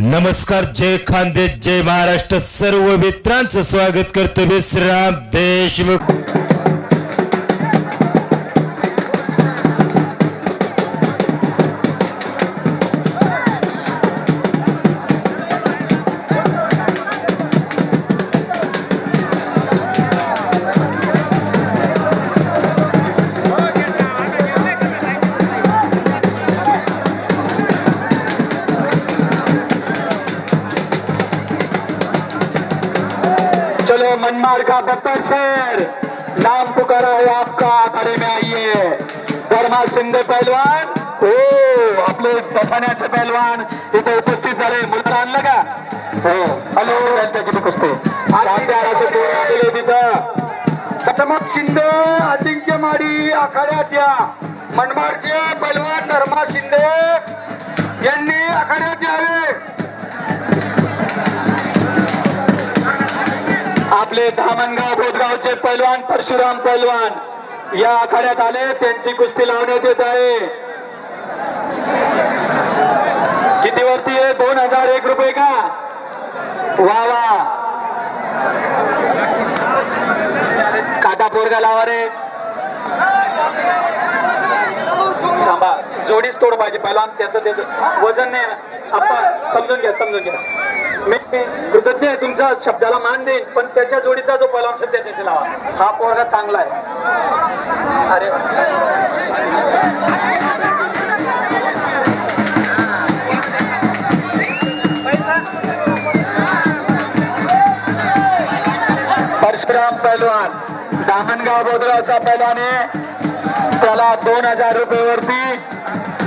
नमस्कार जय खानदेश जय महाराष्ट्र. सर्व मित्रांचं स्वागत करतो विश्राम देशमुख. बोले मनमार का बब्बर सर। नाम पुकारा है आपका आखाडे में आइए। धर्मा शिंदे पहलवान। हो आपले बसाण्याचे पहलवान इथे उपस्थित झाले मुलं आणलं का? हो हॅलो त्याची कुस्ती शांत्याराचे आलेले तिथं. प्रथमक शिंदे अजिंक्य माडी आखाड्यात या मनमाडचे पहलवान धर्मा शिंदे यांनी आखाड्यात यावे आपले धामणगाव बोधगावचे पैलवान परशुराम पैलवान या आखाड्यात आले. त्यांची कुस्ती लावण्यात येत आहे. किती वरती आहे? दोन हजार एक रुपये का? वा वा. काटा पोरगा लावा रे. जोडीच तोड पाहिजे. पहिला त्याचं त्याचं वजन नाही आपण समजून घ्या समजून घ्या. मी कृतज्ञ आहे तुमच्या शब्दाला मान देईन पण त्याच्या जोडीचा जो पहिला शब्द त्याच्याशी लावा. हा पोरगा चांगला आहे. अरे. परशुराम पैलवान दामणगाव बोधगावचा पहिल्याने त्याला दोन हजार रुपये वरती